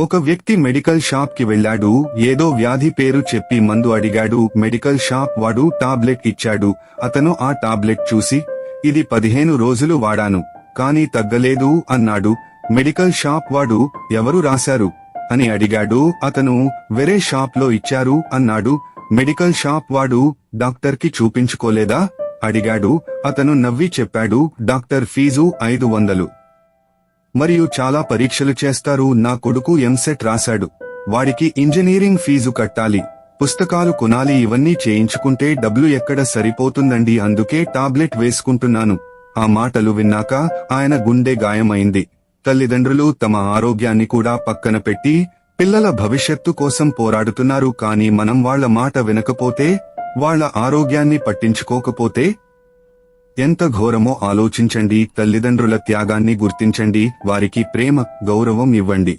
ఒక వ్యక్తి మెడికల్ షాప్కి వెళ్ళాడు ఏదో వ్యాధి పేరు చెప్పి మందు అడిగాడు మెడికల్ షాప్ వాడు టాబ్లెట్ ఇచ్చాడు అతను ఆ టాబ్లెట్ చూసి ఇది పదిహేను రోజులు వాడాను కానీ తగ్గలేదు అన్నాడు. మెడికల్ షాప్ వాడు ఎవరు రాశారు? అని అడిగాడు. అతను వేరే షాప్లో ఇచ్చారు అన్నాడు. మెడికల్ షాప్ వాడు డాక్టర్కి చూపించుకోలేదా? అడిగాడు. అతను నవ్వి చెప్పాడు. డాక్టర్ ఫీజు ఐదు వందలు. మరియు చాలా పరీక్షలు చేస్తారు. నా కొడుకు ఎంసెట్ రాశాడు. వాడికి ఇంజనీరింగ్ ఫీజు కట్టాలి. పుస్తకాలు కొనాలి. ఇవన్నీ చేయించుకుంటే డబ్బులు ఎక్కడ సరిపోతుందండి? అందుకే టాబ్లెట్ వేసుకుంటున్నాను. ఆ మాటలు విన్నాక ఆయన గుండె గాయమైంది. తల్లిదండ్రులు తమ ఆరోగ్యాన్ని కూడా పక్కన పెట్టి పిల్లల భవిష్యత్తు కోసం పోరాడుతున్నారు. కానీ మనం వాళ్ళ మాట వినకపోతే వాళ్ళ ఆరోగ్యాన్ని పట్టించుకోకపోతే ఎంత ఘోరమో ఆలోచించండి తల్లిదండ్రుల త్యాగాన్ని గుర్తించండి వారికి ప్రేమ గౌరవం ఇవ్వండి.